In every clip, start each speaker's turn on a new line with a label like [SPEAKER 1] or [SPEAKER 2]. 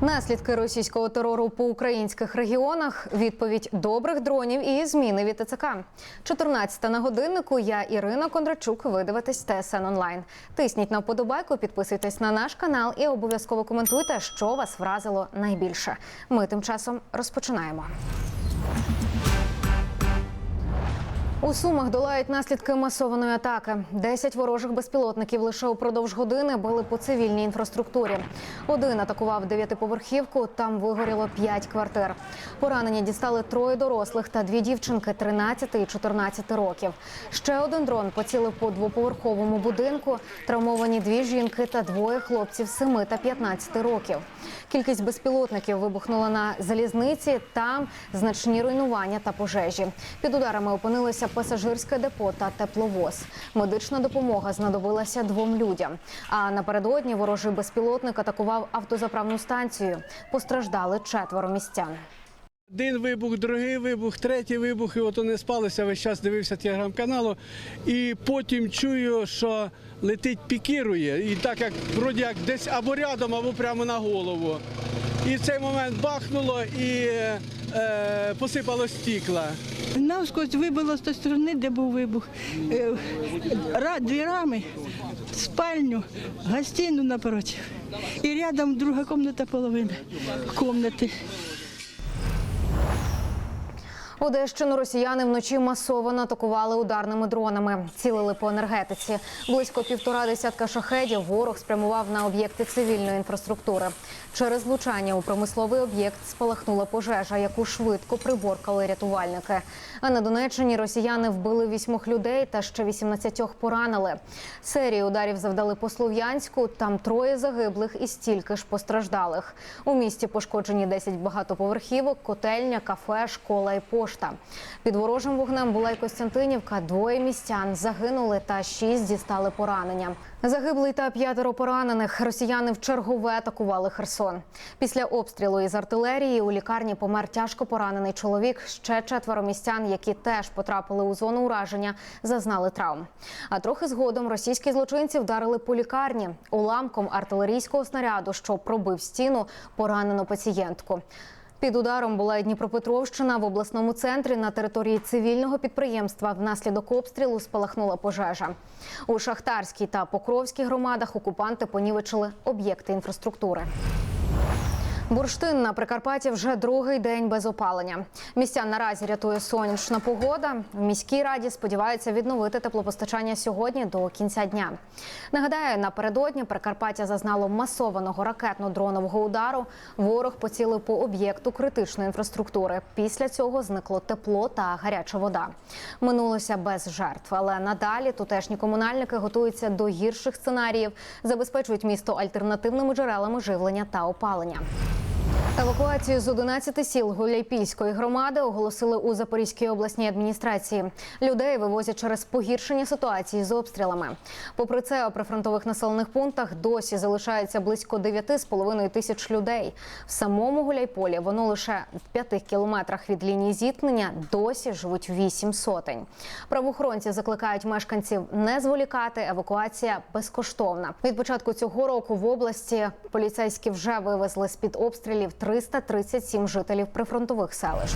[SPEAKER 1] Наслідки російського терору по українських регіонах, відповідь добрих дронів і зміни від ТЦК. 14 на годиннику. Я Ірина Кондрачук. Ви дивитесь ТСН онлайн. Тисніть на вподобайку, підписуйтесь на наш канал і обов'язково коментуйте, що вас вразило найбільше. Ми тим часом розпочинаємо. У Сумах долають наслідки масованої атаки. Десять ворожих безпілотників лише упродовж години били по цивільній інфраструктурі. Один атакував дев'ятиповерхівку. Там вигоріло п'ять квартир. Поранені дістали троє дорослих та дві дівчинки 13 і 14 років. Ще один дрон поцілив по двоповерховому будинку. Травмовані дві жінки та двоє хлопців 7 та 15 років. Кількість безпілотників вибухнула на залізниці. Там значні руйнування та пожежі. Під ударами опинилися пасажирське депо та тепловоз. Медична допомога знадобилася двом людям. А напередодні ворожий безпілотник атакував автозаправну станцію. Постраждали четверо містян.
[SPEAKER 2] Один вибух, другий вибух, третій вибух, і от вони спалися. Весь час дивився телеграм-каналу. І потім чую, що летить, пікірує. І так як вроді як десь або рядом, або прямо на голову. І в цей момент бахнуло і е, посипало стікла.
[SPEAKER 3] Навскось вибило з тої сторони, де був вибух. Е, Дві рами, спальню, гостину напротив. І рядом друга кімната половина кімнати.
[SPEAKER 1] Одещину росіяни вночі масово атакували ударними дронами, цілили по енергетиці. Близько півтора десятка шахедів ворог спрямував на об'єкти цивільної інфраструктури. Через влучання у промисловий об'єкт спалахнула пожежа, яку швидко приборкали рятувальники. А на Донеччині росіяни вбили вісьмох людей та ще 18 поранили. Серії ударів завдали по Слов'янську. Там троє загиблих і стільки ж постраждалих. У місті пошкоджені 10 багатоповерхівок, котельня, кафе, школа і пошта. Під ворожим вогнем була й Костянтинівка. Двоє містян загинули та шість дістали поранення. Загиблий та п'ятеро поранених росіяни в чергове атакували Херсон. Після обстрілу із артилерії у лікарні помер тяжко поранений чоловік. Ще четверо містян, які теж потрапили у зону ураження, зазнали травм. А трохи згодом російські злочинці вдарили по лікарні уламком артилерійського снаряду, що пробив стіну, поранено пацієнтку. Під ударом була і Дніпропетровщина в обласному центрі на території цивільного підприємства. Внаслідок обстрілу спалахнула пожежа. У Шахтарській та Покровській громадах окупанти понівечили об'єкти інфраструктури. Бурштин на Прикарпатті вже другий день без опалення. Містян наразі рятує сонячна погода. В міській раді сподіваються відновити теплопостачання сьогодні до кінця дня. Нагадаю, напередодні Прикарпаття зазнало масованого ракетно-дронового удару. Ворог поцілив по об'єкту критичної інфраструктури. Після цього зникло тепло та гаряча вода. Минулося без жертв, але надалі тутешні комунальники готуються до гірших сценаріїв, забезпечують місто альтернативними джерелами живлення та опалення. Евакуацію з 11 сіл Гуляйпільської громади оголосили у Запорізькій обласній адміністрації. Людей вивозять через погіршення ситуації з обстрілами. Попри це, у прифронтових населених пунктах досі залишається близько 9,5 тисяч людей. В самому Гуляйполі воно лише в 5 кілометрах від лінії зіткнення досі живуть 8 сотень. Правоохоронці закликають мешканців не зволікати. Евакуація безкоштовна. Від початку цього року в області поліцейські вже вивезли з під обстрілів 337 жителів прифронтових селищ.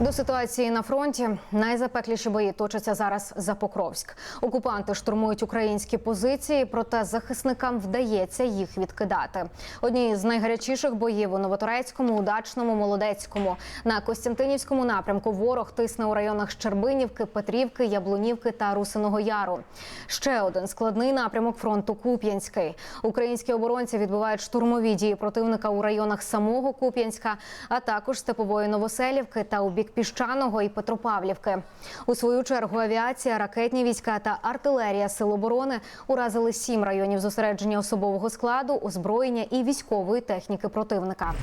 [SPEAKER 1] До ситуації на фронті найзапекліші бої точаться зараз за Покровськ. Окупанти штурмують українські позиції, проте захисникам вдається їх відкидати. Одні з найгарячіших боїв у Новоторецькому, Удачному, Молодецькому. На Костянтинівському напрямку ворог тисне у районах Щербинівки, Петрівки, Яблунівки та Русиного Яру. Ще один складний напрямок фронту Куп'янський. Українські оборонці відбивають штурмові дії противника у районах самого Куп'янська, а також Степової Новоселівки та у бік Піщаного і Петропавлівки. У свою чергу авіація, ракетні війська та артилерія Сил оборони уразили сім районів зосередження особового складу, озброєння і військової техніки противника.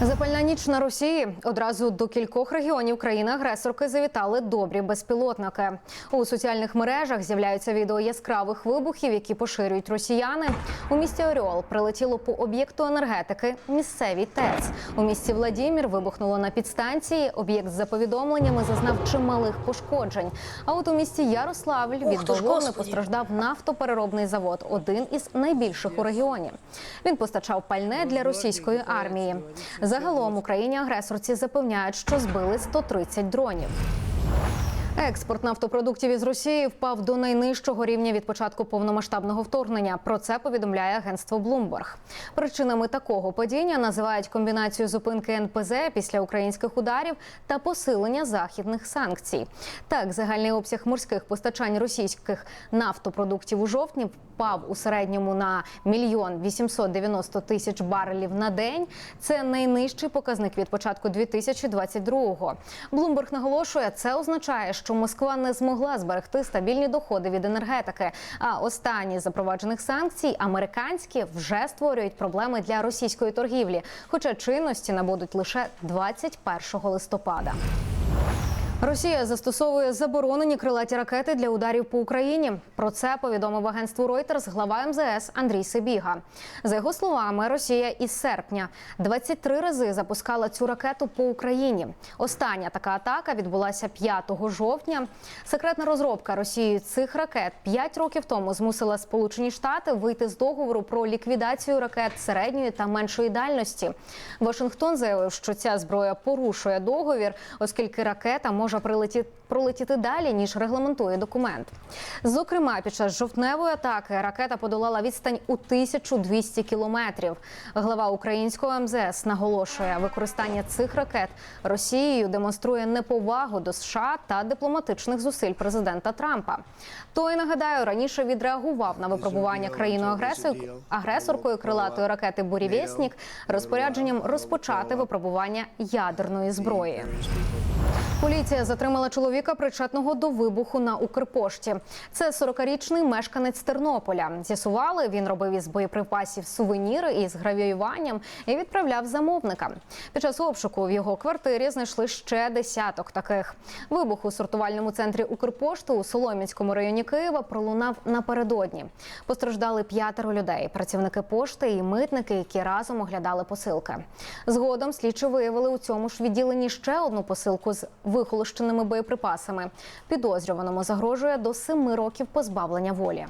[SPEAKER 1] Запальна ніч на Росії одразу до кількох регіонів країни-агресорки завітали добрі безпілотники. У соціальних мережах з'являються відео яскравих вибухів, які поширюють росіяни. У місті Оріол прилетіло по об'єкту енергетики місцевій ТЕЦ. У місті Владімір вибухнуло на підстанції. Об'єкт за повідомленнями зазнав чималих пошкоджень. А от у місті Ярославль від
[SPEAKER 4] Господи!
[SPEAKER 1] постраждав нафтопереробний завод, один із найбільших у регіоні. Він постачав пальне для російської армії. Загалом Україні агресорці запевняють, що збили 130 дронів. Експорт нафтопродуктів із Росії впав до найнижчого рівня від початку повномасштабного вторгнення. Про це повідомляє агентство Bloomberg. Причинами такого падіння називають комбінацію зупинки НПЗ після українських ударів та посилення західних санкцій. Так, загальний обсяг морських постачань російських нафтопродуктів у жовтні впав у середньому на мільйон 890 тисяч барелів на день. Це найнижчий показник від початку 2022-го. Блумберг наголошує, це означає, що Москва не змогла зберегти стабільні доходи від енергетики. А останні запроваджених санкцій американські вже створюють проблеми для російської торгівлі, хоча чинності набудуть лише 21 листопада. Росія застосовує заборонені крилаті ракети для ударів по Україні. Про це повідомив агентству Reuters глава МЗС Андрій Сибіга. За його словами, Росія із серпня 23 рази запускала цю ракету по Україні. Остання така атака відбулася 5 жовтня. Секретна розробка Росією цих ракет 5 років тому змусила Сполучені Штати вийти з договору про ліквідацію ракет середньої та меншої дальності. Вашингтон заявив, що ця зброя порушує договір, оскільки ракета може прилетіти пролетіти далі ніж регламентує документ. Зокрема, під час жовтневої атаки ракета подолала відстань у 1200 кілометрів. Глава українського МЗС наголошує, використання цих ракет Росією демонструє неповагу до США та дипломатичних зусиль президента Трампа. Той нагадаю раніше відреагував на випробування країною агресоркою крилатої ракети Бурєвєснік розпорядженням розпочати випробування ядерної зброї. Поліція затримала чоловіка, причетного до вибуху на Укрпошті. Це 40-річний мешканець Тернополя. З'ясували, він робив із боєприпасів сувеніри із гравіюванням і відправляв замовникам. Під час обшуку в його квартирі знайшли ще десяток таких. Вибух у сортувальному центрі Укрпошти у Солом'янському районі Києва пролунав напередодні. Постраждали п'ятеро людей, працівники пошти і митники, які разом оглядали посилки. Згодом слідчі виявили у цьому ж відділенні ще одну посилку з вихолощеними боєприпасами. Підозрюваному загрожує до семи років позбавлення волі.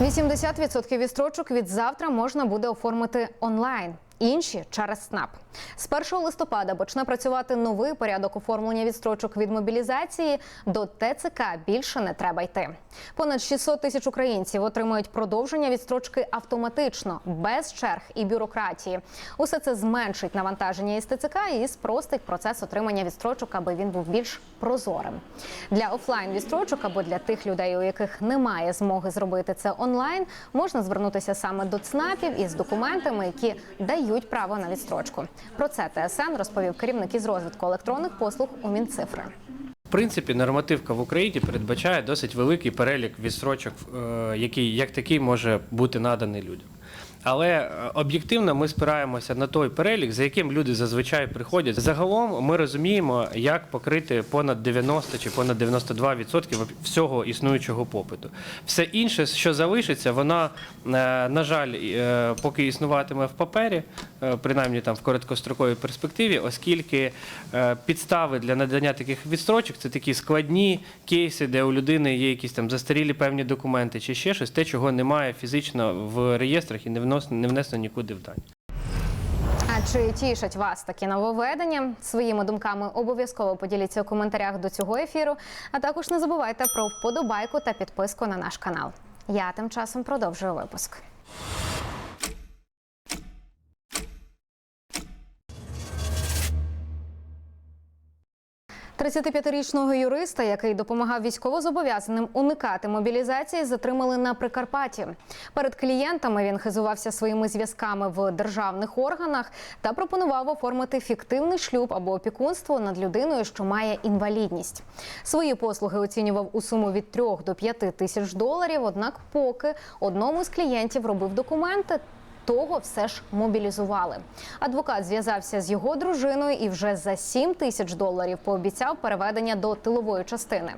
[SPEAKER 1] 80% відстрочок від завтра можна буде оформити онлайн. Інші через СНАП. З 1 листопада почне працювати новий порядок оформлення відстрочок від мобілізації. До ТЦК більше не треба йти. Понад 600 тисяч українців отримують продовження відстрочки автоматично, без черг і бюрократії. Усе це зменшить навантаження із ТЦК і спростить процес отримання відстрочок, аби він був більш прозорим. Для офлайн відстрочок або для тих людей, у яких немає змоги зробити це онлайн, можна звернутися саме до ЦНАПів із документами, які дають право на відстрочку. Про це ТСН розповів керівник із розвитку електронних послуг у Мінцифри.
[SPEAKER 5] В принципі, нормативка в Україні передбачає досить великий перелік відстрочок, е, який як такий може бути наданий людям. Але е, об'єктивно ми спираємося на той перелік, за яким люди зазвичай приходять. Загалом ми розуміємо, як покрити понад 90 чи понад 92% всього існуючого попиту. Все інше, що залишиться, воно, е, на жаль, е, поки існуватиме в папері, принаймні там в короткостроковій перспективі, оскільки підстави для надання таких відстрочок це такі складні кейси, де у людини є якісь там застарілі певні документи чи ще щось, те, чого немає фізично в реєстрах і не внос- не внесено нікуди в дані.
[SPEAKER 1] А чи тішать вас такі нововведення? Своїми думками обов'язково поділіться у коментарях до цього ефіру. А також не забувайте про вподобайку та підписку на наш канал. Я тим часом продовжую випуск. 35-річного юриста, який допомагав військовозобов'язаним уникати мобілізації, затримали на Прикарпатті. Перед клієнтами він хизувався своїми зв'язками в державних органах та пропонував оформити фіктивний шлюб або опікунство над людиною, що має інвалідність. Свої послуги оцінював у суму від 3 до 5 тисяч доларів. Однак, поки одному з клієнтів робив документи. Того все ж мобілізували. Адвокат зв'язався з його дружиною і вже за 7 тисяч доларів пообіцяв переведення до тилової частини.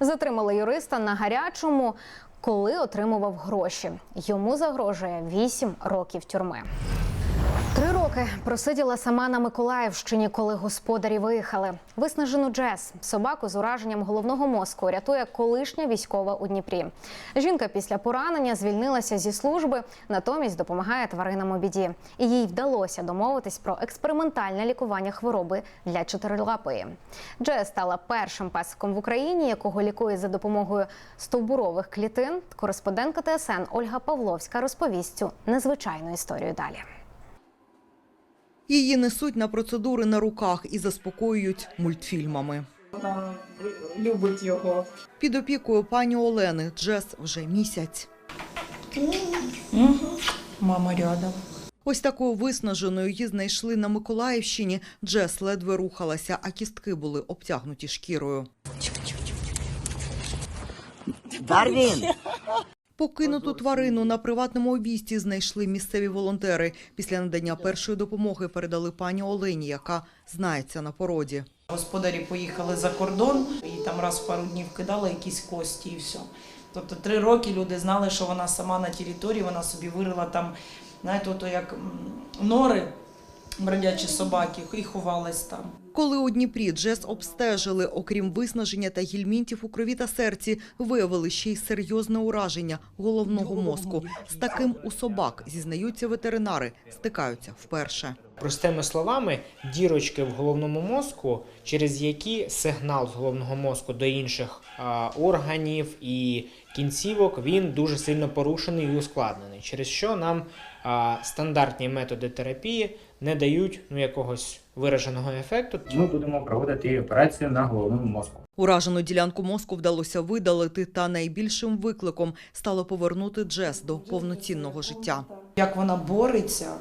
[SPEAKER 1] Затримали юриста на гарячому, коли отримував гроші. Йому загрожує 8 років тюрми. Роки просиділа сама на Миколаївщині, коли господарі виїхали. Виснажену Джес, собаку з ураженням головного мозку, рятує колишня військова у Дніпрі. Жінка після поранення звільнилася зі служби, натомість допомагає тваринам у біді. І їй вдалося домовитись про експериментальне лікування хвороби для чотирилапої. Джес стала першим песиком в Україні, якого лікує за допомогою стовбурових клітин. Кореспондентка ТСН Ольга Павловська розповість цю незвичайну історію далі.
[SPEAKER 4] Її несуть на процедури на руках і заспокоюють мультфільмами.
[SPEAKER 6] Вона любить його.
[SPEAKER 4] Під опікою пані Олени Джес вже місяць.
[SPEAKER 6] Мама рядом.
[SPEAKER 4] Ось такою виснаженою її знайшли на Миколаївщині. Джес ледве рухалася, а кістки були обтягнуті шкірою.
[SPEAKER 7] Дарвін!
[SPEAKER 4] Покинуту тварину на приватному обійсті знайшли місцеві волонтери. Після надання першої допомоги передали пані Олені, яка знається на породі.
[SPEAKER 6] Господарі поїхали за кордон і там раз в пару днів кидали якісь кості і все. Тобто три роки люди знали, що вона сама на території, вона собі вирила там, знаєте, ото як нори, бродячі собаки, і ховались там.
[SPEAKER 4] Коли у Дніпрі Джес обстежили, окрім виснаження та гільмінтів у крові та серці, виявили ще й серйозне ураження головного мозку. З таким у собак, зізнаються ветеринари, стикаються вперше.
[SPEAKER 8] Простими словами, дірочки в головному мозку, через які сигнал з головного мозку до інших органів і кінцівок він дуже сильно порушений і ускладнений, через що нам стандартні методи терапії не дають ну, якогось вираженого ефекту.
[SPEAKER 9] Ми будемо проводити операцію на головному мозку.
[SPEAKER 4] Уражену ділянку мозку вдалося видалити, та найбільшим викликом стало повернути Джес до повноцінного життя.
[SPEAKER 6] Як вона бореться,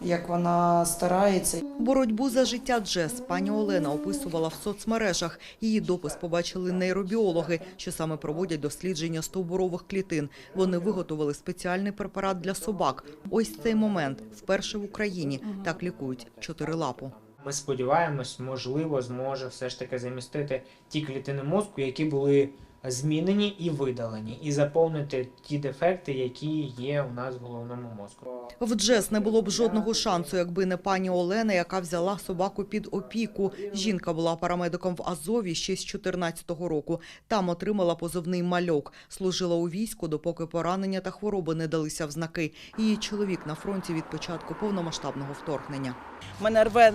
[SPEAKER 6] як вона старається.
[SPEAKER 4] Боротьбу за життя Джес пані Олена описувала в соцмережах. Її допис побачили нейробіологи, що саме проводять дослідження стовбурових клітин. Вони виготовили спеціальний препарат для собак. Ось цей момент вперше в Україні так лікують чотирилапу.
[SPEAKER 8] Ми сподіваємось, можливо, зможе все ж таки замістити ті клітини мозку, які були змінені і видалені, і заповнити ті дефекти, які є у нас в головному мозку.
[SPEAKER 4] В Джес не було б жодного шансу, якби не пані Олена, яка взяла собаку під опіку. Жінка була парамедиком в Азові ще з 14-го року. Там отримала позивний мальок. Служила у війську, допоки поранення та хвороби не далися в знаки. Її чоловік на фронті від початку повномасштабного вторгнення.
[SPEAKER 10] Мене рве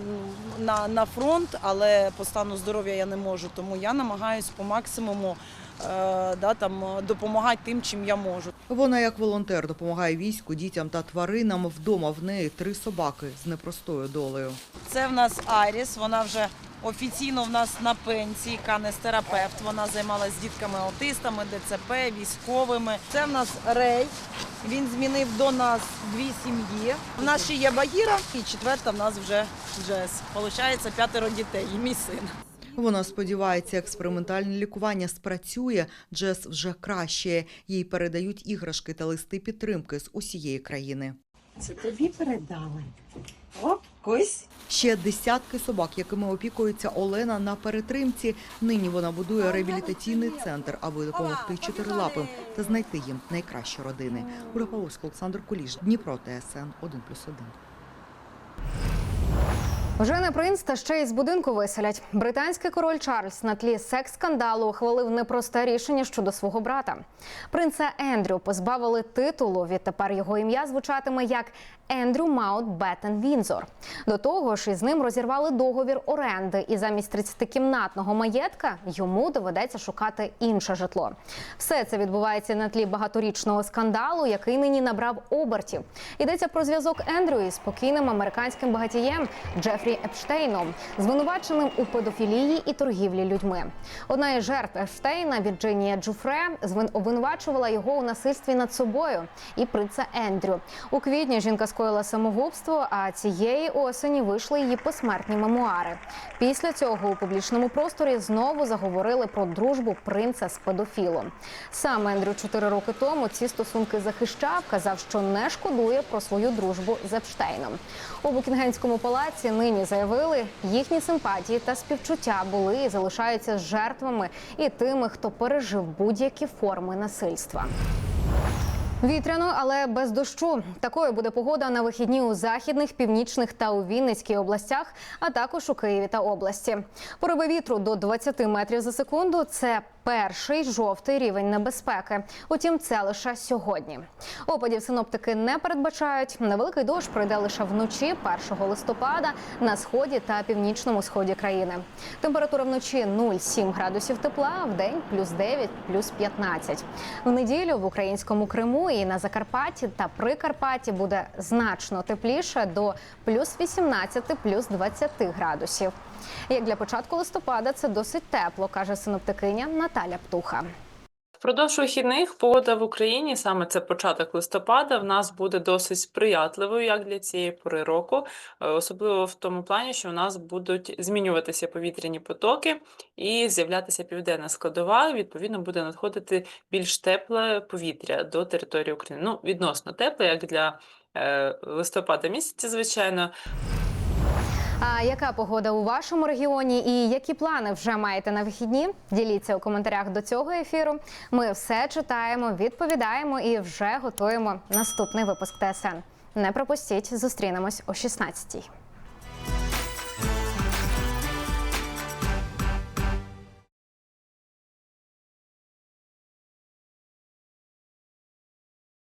[SPEAKER 10] на, на фронт, але по стану здоров'я я не можу. Тому я намагаюся по максимуму да, там, допомагати тим, чим я можу.
[SPEAKER 4] Вона як волонтер допомагає війську, дітям та тваринам. Вдома в неї три собаки з непростою долею.
[SPEAKER 10] Це в нас Айріс, вона вже офіційно в нас на пенсії, канестерапевт. Вона займалася дітками-аутистами, ДЦП, військовими. Це в нас Рей. Він змінив до нас дві сім'ї. У нас ще є Багіра і четверта в нас вже Джес. Получається п'ятеро дітей і мій син.
[SPEAKER 4] Вона сподівається, експериментальне лікування спрацює. Джес вже краще. Їй передають іграшки та листи підтримки з усієї країни.
[SPEAKER 7] Це тобі передали. Кось.
[SPEAKER 4] Ще десятки собак, якими опікується Олена на перетримці. Нині вона будує реабілітаційний центр, аби допомогти чотирилапим та знайти їм найкращі родини. Ура Павловська, Олександр Куліш, Дніпро, ТСН 1+,1.
[SPEAKER 1] Вже не принц, та ще й з будинку виселять. Британський король Чарльз на тлі секс-скандалу ухвалив непросте рішення щодо свого брата. Принца Ендрю позбавили титулу. Відтепер його ім'я звучатиме як Ендрю Маут Беттен Вінзор. До того ж, із ним розірвали договір оренди, і замість 30-кімнатного маєтка йому доведеться шукати інше житло. Все це відбувається на тлі багаторічного скандалу, який нині набрав обертів. Йдеться про зв'язок Ендрю із спокійним американським багатієм Джефрі Епштейном, звинуваченим у педофілії і торгівлі людьми. Одна із жертв Епштейна, Вірджинія Джуфре, обвинувачувала його у насильстві над собою і принца Ендрю. У квітні жінка скоїла самогубство, а цієї осені вийшли її посмертні мемуари. Після цього у публічному просторі знову заговорили про дружбу принца з педофілом. Сам Ендрю чотири роки тому ці стосунки захищав, казав, що не шкодує про свою дружбу з Епштейном. У Букінгемському палаці нині заявили, їхні симпатії та співчуття були і залишаються жертвами і тими, хто пережив будь-які форми насильства. Вітряно, але без дощу. Такою буде погода на вихідні у західних, північних та у Вінницькій областях, а також у Києві та області. Пориви вітру до 20 метрів за секунду. Це перший жовтий рівень небезпеки. Утім, це лише сьогодні. Опадів синоптики не передбачають. Невеликий дощ пройде лише вночі, 1 листопада, на сході та північному сході країни. Температура вночі 0,7 градусів тепла, в день плюс 9, плюс 15. В неділю в українському Криму і на Закарпатті та Прикарпатті буде значно тепліше до плюс 18, плюс 20 градусів. Як для початку листопада це досить тепло, каже синоптикиня Наталя Птуха.
[SPEAKER 11] Впродовж вихідних погода в Україні, саме це початок листопада, в нас буде досить сприятливою як для цієї пори року, е, особливо в тому плані, що у нас будуть змінюватися повітряні потоки і з'являтися південна складова. Відповідно, буде надходити більш тепле повітря до території України. Ну, відносно тепле, як для е, листопада місяця, звичайно.
[SPEAKER 1] А яка погода у вашому регіоні і які плани вже маєте на вихідні? Діліться у коментарях до цього ефіру. Ми все читаємо, відповідаємо і вже готуємо наступний випуск ТСН. Не пропустіть, зустрінемось о 16-й.